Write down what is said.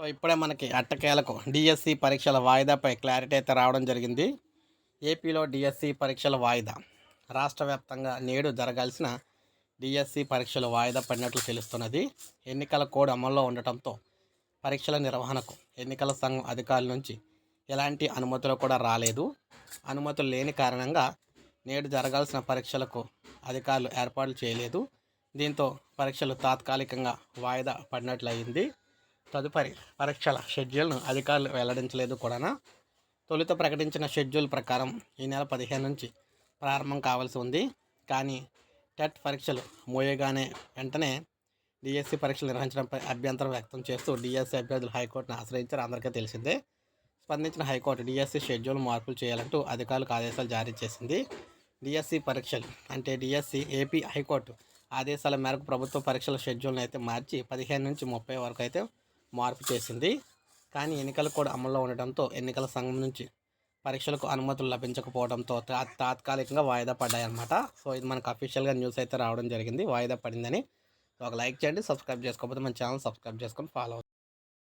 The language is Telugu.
సో ఇప్పుడే మనకి అట్టకేలకు డిఎస్సి పరీక్షల వాయిదాపై క్లారిటీ అయితే రావడం జరిగింది. ఏపీలో డిఎస్సి పరీక్షల వాయిదా. రాష్ట్ర వ్యాప్తంగా నేడు జరగాల్సిన డిఎస్సి పరీక్షలు వాయిదా పడినట్లు తెలుస్తున్నది. ఎన్నికల కోడ్ అమల్లో ఉండటంతో పరీక్షల నిర్వహణకు ఎన్నికల సంఘం అధికారుల నుంచి ఎలాంటి అనుమతులు కూడా రాలేదు. అనుమతులు లేని కారణంగా నేడు జరగాల్సిన పరీక్షలకు అధికారులు ఏర్పాట్లు చేయలేదు. దీంతో పరీక్షలు తాత్కాలికంగా వాయిదా పడినట్లయింది. తదుపరి పరీక్షల షెడ్యూల్ను అధికారులు వెల్లడించలేదు కూడా తొలుత ప్రకటించిన షెడ్యూల్ ప్రకారం ఈ నెల పదిహేను నుంచి ప్రారంభం కావాల్సి ఉంది. కానీ టెట్ పరీక్షలు మోయగానే వెంటనే డిఎస్సి పరీక్షలు నిర్వహించడంపై అభ్యంతరం వ్యక్తం చేస్తూ డిఎస్సి అభ్యర్థులు హైకోర్టును ఆశ్రయించారు అందరికీ తెలిసిందే. స్పందించిన హైకోర్టు డిఎస్సి షెడ్యూల్ మార్పులు చేయాలంటూ అధికారులకు ఆదేశాలు జారీ చేసింది. డిఎస్సి పరీక్షలు అంటే డిఎస్సి ఏపీ హైకోర్టు ఆదేశాల మేరకు ప్రభుత్వ పరీక్షల షెడ్యూల్ని అయితే మార్చి పదిహేను నుంచి ముప్పై వరకు అయితే మార్పు చేసింది. కానీ ఎన్నికలు కూడా అమల్లో ఉండటంతో ఎన్నికల సంఘం నుంచి పరీక్షలకు అనుమతులు లభించకపోవడంతో తాత్కాలికంగా వాయిదా పడ్డాయన్నమాట. సో ఇది మనకు అఫీషియల్గా న్యూస్ అయితే రావడం జరిగింది. వాయిదా పడిందని. ఒక లైక్ చేయండి సబ్స్క్రైబ్ చేసుకోకపోతే మన ఛానల్ సబ్స్క్రైబ్ చేసుకొని ఫాలో